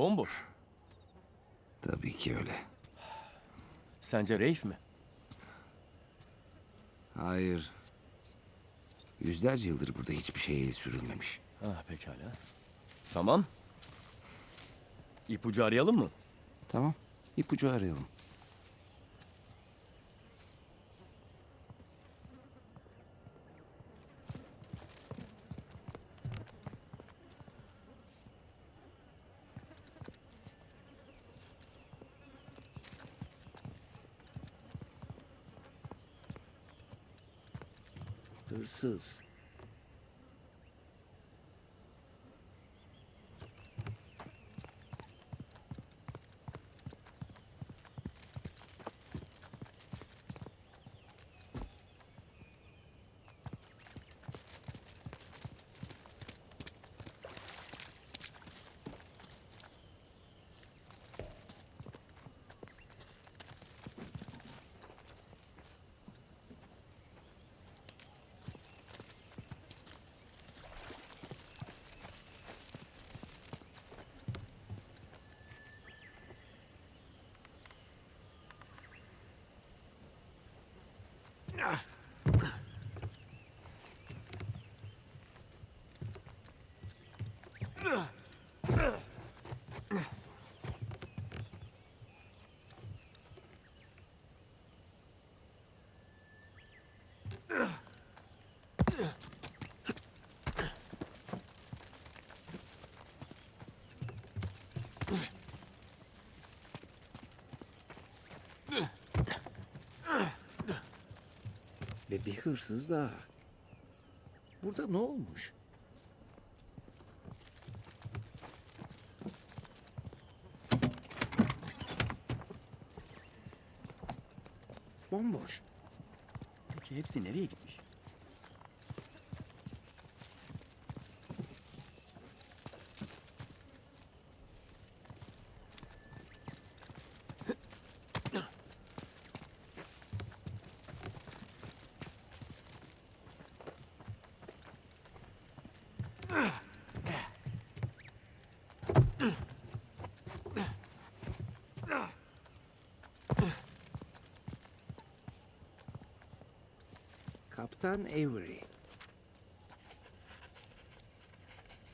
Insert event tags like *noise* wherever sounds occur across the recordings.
Bomboş. Tabii ki öyle. Sence Reif mi? Hayır. Yüzlerce yıldır burada hiçbir şeye el sürülmemiş. Ah pekala. Tamam. İpucu arayalım mı? Tamam. İpucu arayalım. Hırsız. Ve bir hırsız daha. Burada ne olmuş? Bomboş. Peki hepsi nereye gitmiş? Kaptan Avery.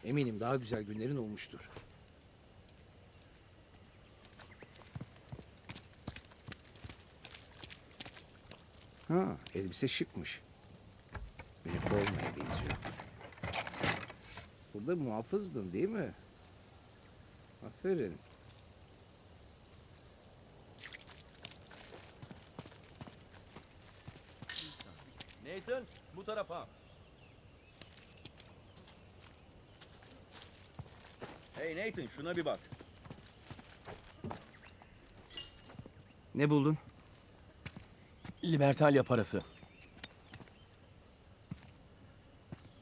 Eminim daha güzel günlerin olmuştur. Ha, elbise şıkmış. Üniformaya benziyor. Burada muhafızdın değil mi? Aferin. Nathan bu tarafa. Hey Nathan şuna bir bak. Ne buldun? Libertalia parası.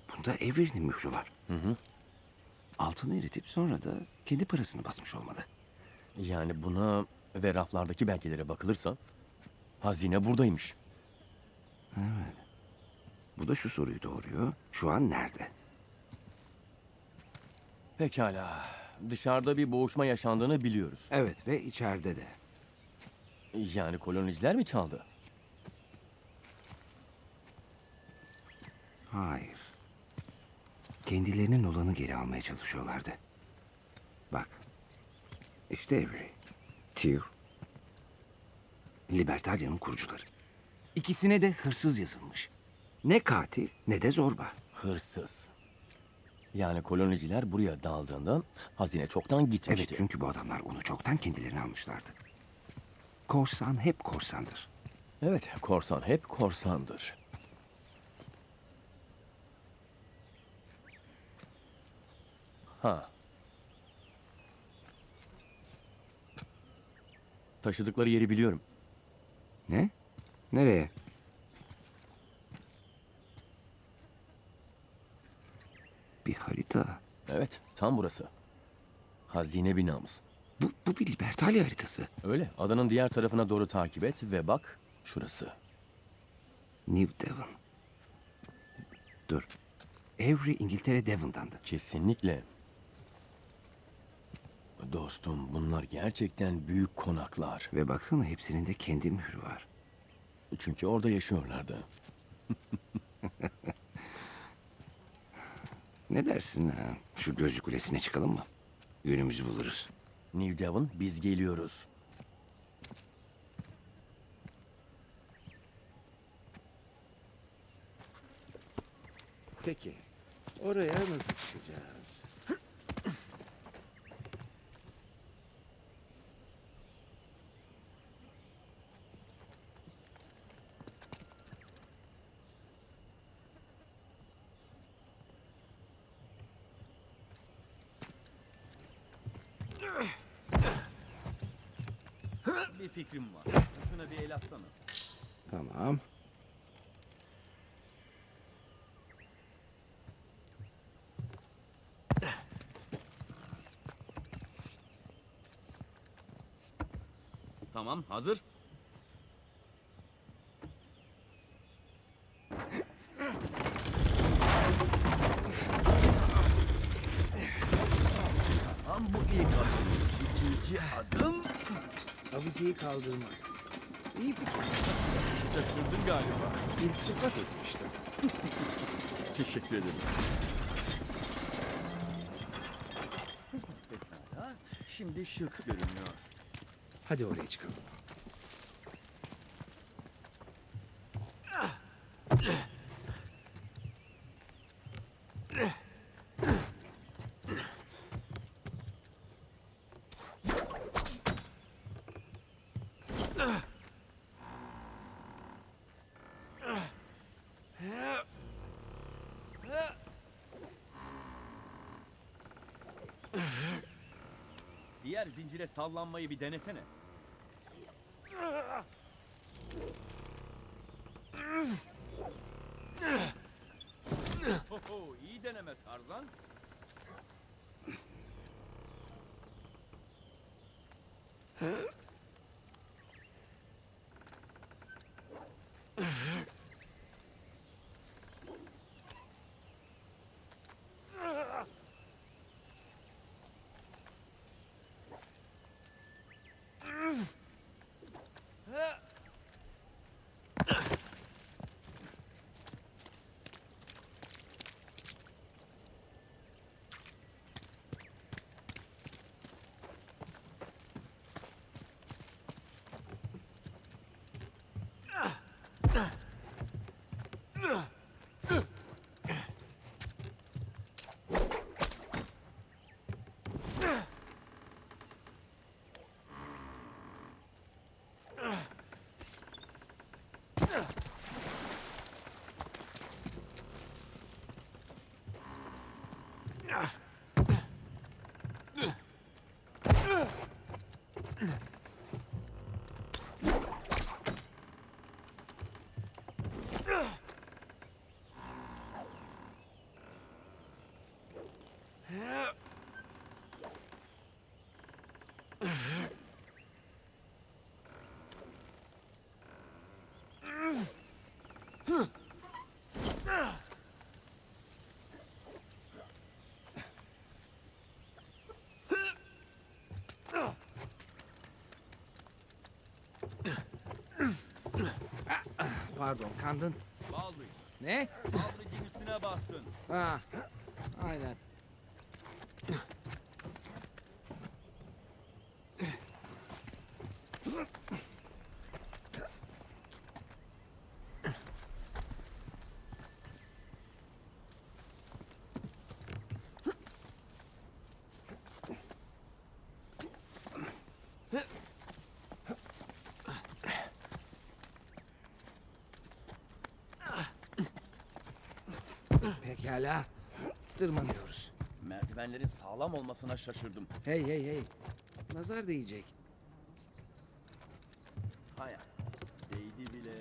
Bunda Avery'nin mührü var. Hı hı. Altını eritip sonra da kendi parasını basmış olmalı. Yani buna ve raflardaki belgelere bakılırsa hazine buradaymış. Bu da şu soruyu doğuruyor. Şu an nerede? Pekala. Dışarıda bir boğuşma yaşandığını biliyoruz. Evet ve içeride de. Yani koloniciler mi çaldı? Hayır. Kendilerinin olanı geri almaya çalışıyorlardı. Bak. İşte Avery. Tew. Libertalia'nın kurucuları. İkisine de hırsız yazılmış. Ne katil ne de zorba. Hırsız. Yani koloniciler buraya daldığında hazine çoktan Evet gitmişti. çünkü bu adamlar onu çoktan kendilerine almışlardı. Korsan hep korsandır. Evet, korsan hep korsandır. Ha. Taşıdıkları yeri biliyorum. Ne? Nereye? Harita. Evet, tam burası. Hazine binamız. Bu, bu bir Libertalia haritası. Öyle, adanın diğer tarafına doğru takip et ve bak şurası. New Devon. Dur. Avery İngiltere Devon'dandı. Kesinlikle. Dostum bunlar gerçekten büyük konaklar. Ve baksana hepsinin de kendi mührü var. Çünkü orada yaşıyorlardı. *laughs* Ne dersin ha? Şu gözcü kulesine çıkalım mı? Yönümüzü buluruz. New Devon biz geliyoruz. Peki, oraya nasıl çıkacağız? Bir fikrim var. Şuna bir el atsana. Tamam. Tamam, hazır. Tamam bu ilk adım. İkinci adım. Avizeyi kaldırmak. İyi fikir. Şaşırdın galiba. İltifat etmiştim. *laughs* Teşekkür ederim. Pekala. Şimdi şık görünüyor. Hadi oraya çıkalım. Diğer zincire sallanmayı bir denesene. Ugh. Pardon, kandın. Baldric, Ne? Baldric'in üstüne bastın. Ha, aynen. Pekala. Tırmanıyoruz. Merdivenlerin sağlam olmasına şaşırdım. Hey hey hey. Nazar değecek. Hayır. Değdi bile.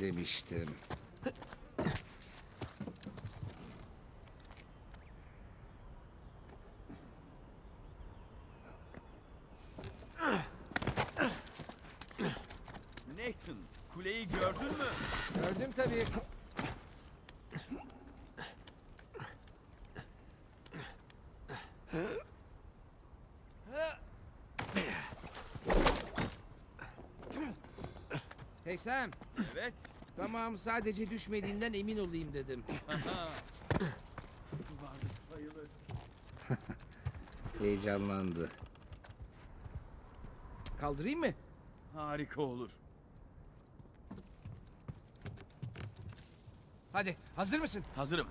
Demiştim. Nathan, kuleyi gördün mü? Gördüm tabii. Sam. Evet. Tamam sadece düşmediğinden emin olayım dedim. *laughs* Heyecanlandı. Kaldırayım mı? Harika olur. Hadi hazır mısın? Hazırım.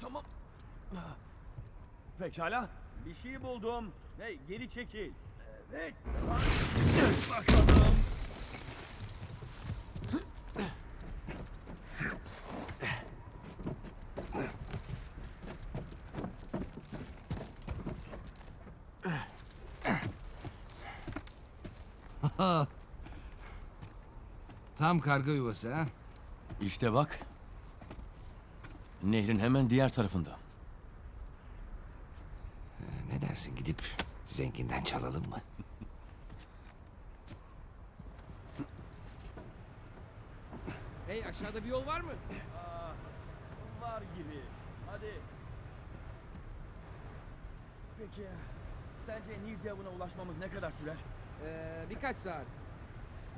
tamam. Pekala. Bir şey buldum. Hey geri çekil. Evet. Bakalım. Tam karga yuvası ha. İşte bak. Nehrin hemen diğer tarafında. Ne dersin gidip zenginden çalalım mı? Aşağıda bir yol var mı? Aa, var gibi. Hadi. Peki. Sence New Devon'a ulaşmamız ne kadar sürer? Ee, birkaç saat.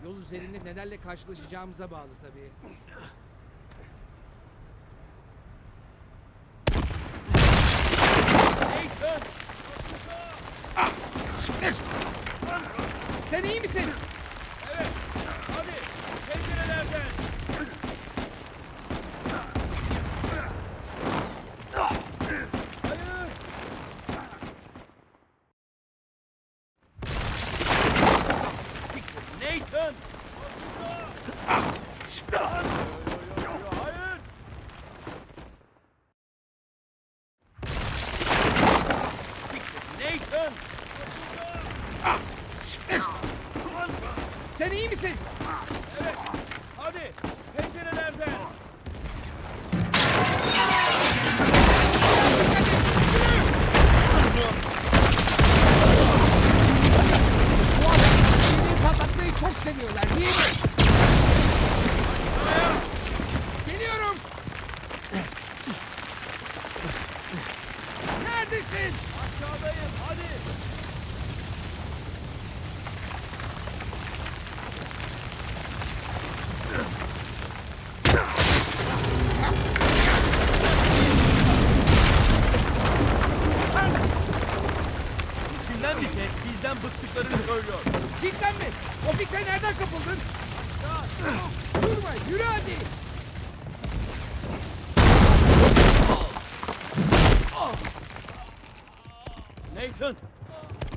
Yol üzerinde nelerle karşılaşacağımıza bağlı tabii. Nathan! Sen iyi misin?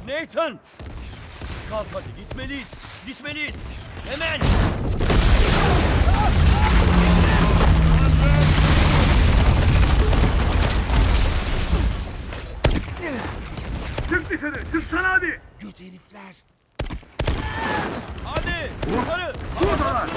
Nathan! Kalk hadi gitmeliyiz. Gitmeliyiz. Hemen! Çık dışarı, çıksana hadi. Göt herifler. Hadi! Yukarı! Buradalar.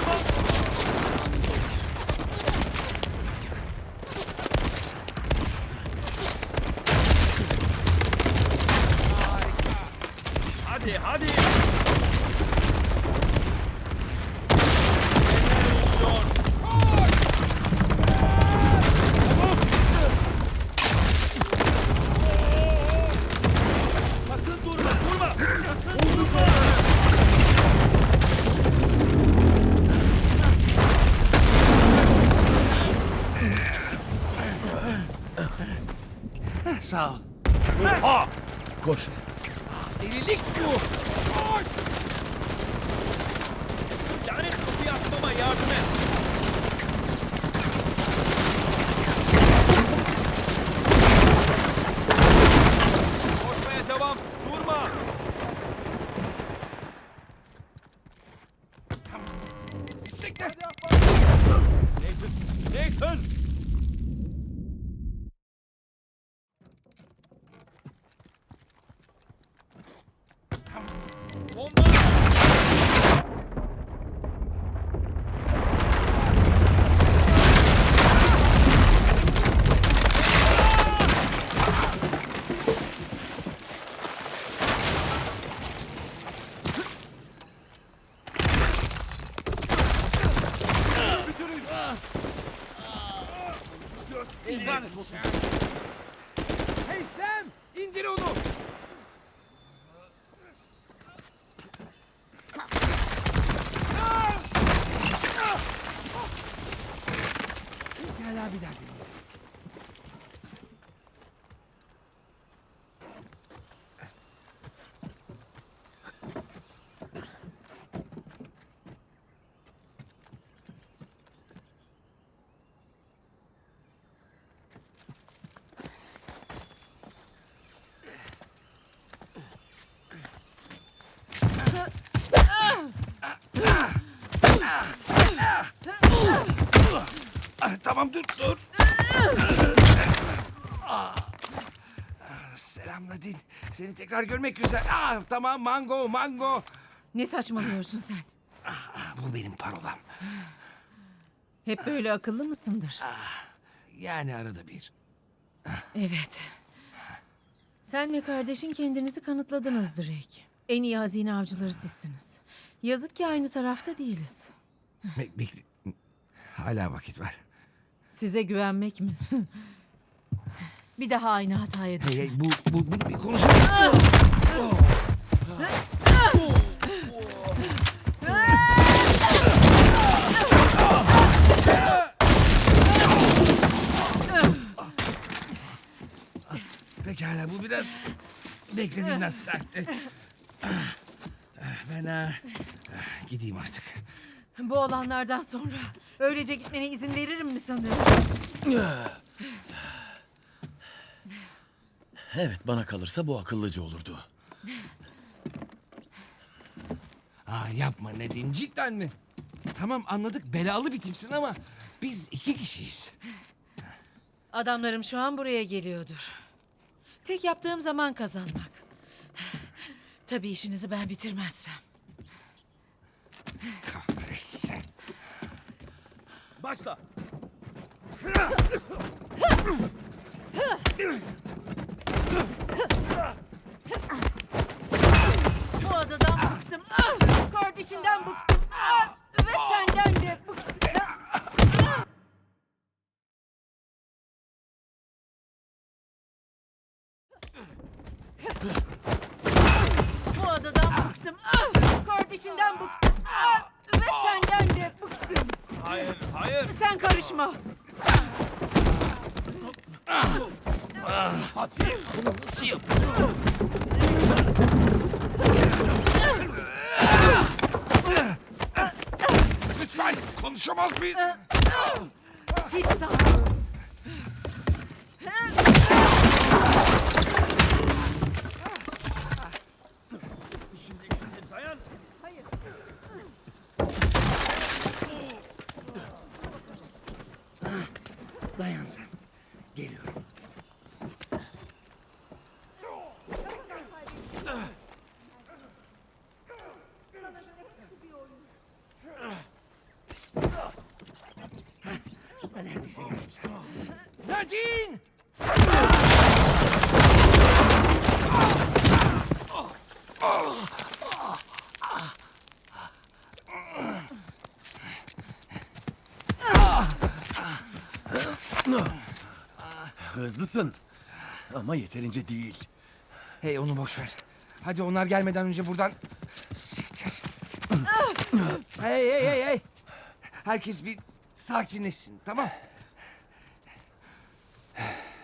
Lanet olsun. Hey Sam indir onu. Pekala bir daha dinleyelim. Ah, tamam dur dur. Ah. Selam Nadine. Seni tekrar görmek güzel. Ah, tamam mango mango. Ne saçmalıyorsun sen? Ah, bu benim parolam. Hep böyle akıllı mısındır? Yani arada bir. Evet. Sen ve kardeşin kendinizi kanıtladınız Drake. En iyi hazine avcıları sizsiniz. Yazık ki aynı tarafta değiliz. Bek- bekle. Hala vakit var. Size güvenmek mi? *laughs* bir daha aynı hataya Hey, düşme. hey, bu, bu, bunu bir konuşalım. Pekala bu biraz beklediğimden sertti. Ben ha, gideyim artık. Bu olanlardan sonra öylece gitmene izin veririm mi sanıyorsun? Evet bana kalırsa bu akıllıca olurdu. Aa, yapma Nedin cidden mi? Tamam anladık belalı bir tipsin ama biz iki kişiyiz. Adamlarım şu an buraya geliyordur. Tek yaptığım zaman kazanmak. Tabii işinizi ben bitirmezsem. Kahretsin. Başla. Bu adadan bıktım. Ah! Kardeşinden bıktım. Ah! Ve senden de bıktım. Bu adadan bıktım. Ah! Kardeşinden bıktım. Ah! Ve senden de bıktım. Hayır, hayır. Sen karışma. Lütfen konuşamaz mıyız? Hiç sağ ol. Şimdi, şimdi dayan. Dayan sen. Geliyorum. Ben neredeyse geldim sen. Nadine! Hızlısın. Ama yeterince değil. Hey onu boş ver. Hadi onlar gelmeden önce buradan... Siktir. hey hey hey hey. Herkes bir sakinleşsin tamam?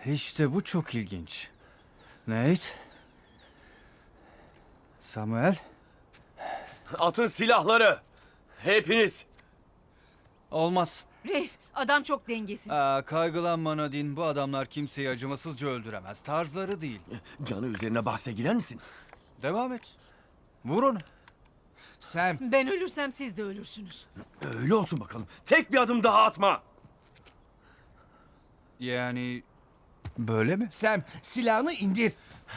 İşte bu çok ilginç. Nate? Samuel? Atın silahları. Hepiniz. Olmaz. Reif, adam çok dengesiz. Aa, kaygılanma Nadine. Bu adamlar kimseyi acımasızca öldüremez. Tarzları değil. Canı üzerine bahse girer misin? Devam et. Vur onu. Sam Ben ölürsem siz de ölürsünüz. Öyle olsun bakalım. Tek bir adım daha atma. Yani... Böyle mi? Sam silahını indir.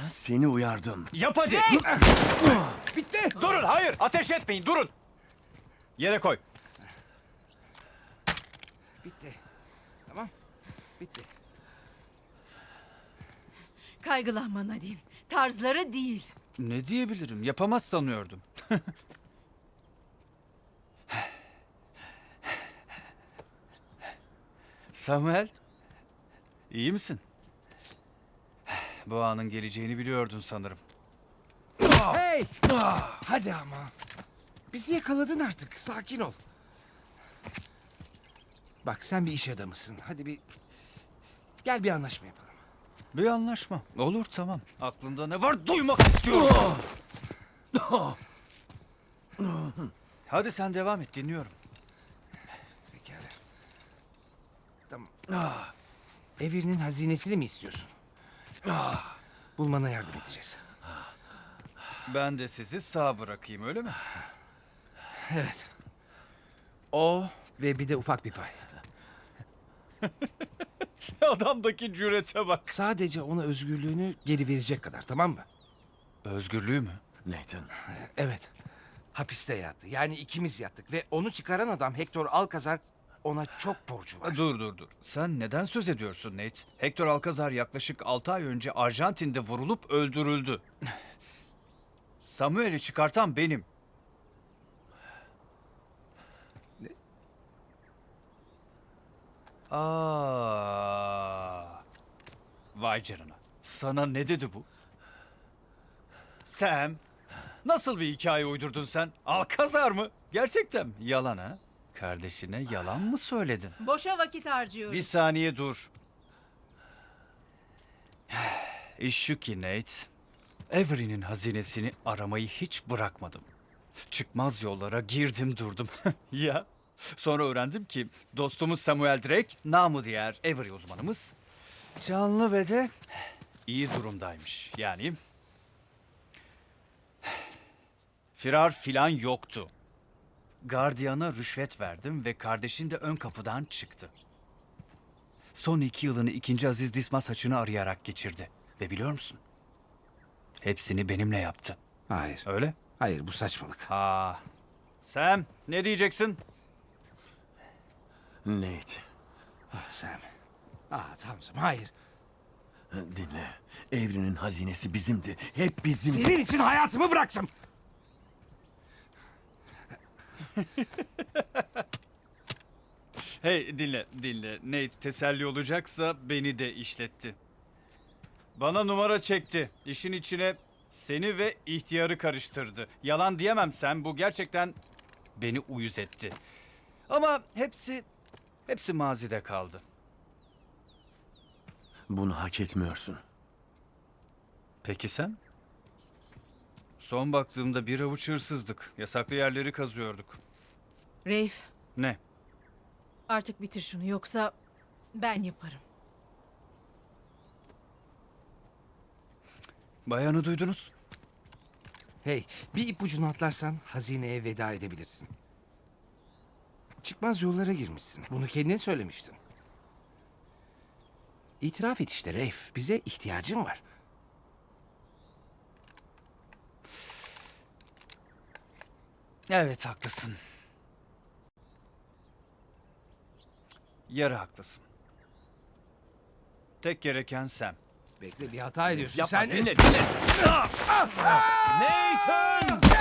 Seni uyardım. Yap hadi. Bitti. Durun hayır ateş etmeyin durun. Yere koy. Bitti. Tamam. Bitti. Kaygılanma Nadine. Tarzları değil. Ne diyebilirim? Yapamaz sanıyordum. Samuel, iyi misin? Bu anın geleceğini biliyordun sanırım. Hey! Hadi ama. Bizi yakaladın artık. Sakin ol. Bak sen bir iş adamısın. Hadi bir... Gel bir anlaşma yapalım. Bir anlaşma. Olur tamam. Aklında ne var duymak istiyorum. Hadi sen devam et dinliyorum. Pekala. Tamam. Ah. Evinin hazinesini mi istiyorsun? Ah. Bulmana yardım edeceğiz. Ben de sizi sağ bırakayım öyle mi? Evet. O ve bir de ufak bir pay. *laughs* Adamdaki cürete bak. Sadece ona özgürlüğünü geri verecek kadar tamam mı? Özgürlüğü mü? Nathan. *laughs* Evet. Hapiste yattı. Yani ikimiz yattık ve onu çıkaran adam Hector Alcazar ona çok borcu var. Dur dur dur. Sen neden söz ediyorsun Nate? Hector Alcazar yaklaşık 6 ay önce Arjantin'de vurulup öldürüldü. *laughs* Samuel'i çıkartan benim. Aa. Vay canına. Sana ne dedi bu? Sam, nasıl bir hikaye uydurdun sen? Alcazar mı? Gerçekten mi? Yalan ha? Kardeşine yalan mı söyledin? Boşa vakit harcıyorum. Bir saniye dur. İş şu ki Nate, Avery'nin hazinesini aramayı hiç bırakmadım. Çıkmaz yollara girdim durdum. *laughs* ya. Sonra öğrendim ki dostumuz Samuel Drake, namı diğer Avery uzmanımız, canlı ve de iyi durumdaymış. Yani firar filan yoktu. Gardiyana rüşvet verdim ve kardeşin de ön kapıdan çıktı. Son iki yılını ikinci Aziz Dismas haçını arayarak geçirdi. Ve biliyor musun? Hepsini benimle yaptı. Hayır. Öyle? Hayır bu saçmalık. Ha. Sam ne diyeceksin? Nate. Ah Sam. Ah Tanrım hayır. Dinle. Evrenin hazinesi bizimdi. Hep bizim. Senin için hayatımı bıraktım. Hey dinle dinle. Nate teselli olacaksa beni de işletti. Bana numara çekti. İşin içine seni ve ihtiyarı karıştırdı. Yalan diyemem sen bu gerçekten beni uyuz etti. Ama hepsi hepsi mazide kaldı. Bunu hak etmiyorsun. Peki sen? Son baktığımda bir avuç hırsızdık. Yasaklı yerleri kazıyorduk. Reif, Ne? artık bitir şunu yoksa ben yaparım. Bayanı duydunuz. Hey bir ipucunu atlarsan hazineye veda edebilirsin. Çıkmaz yollara girmişsin. Bunu kendin söylemiştin. İtiraf et işte Reif. Bize ihtiyacın var. Evet haklısın. Yarı haklısın. Tek gereken sen. Bekle bir hata ediyorsun. Yapma Sen dinle dinle. Nathan!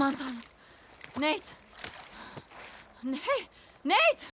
Aman tanrım. Nate. Ne? Nate!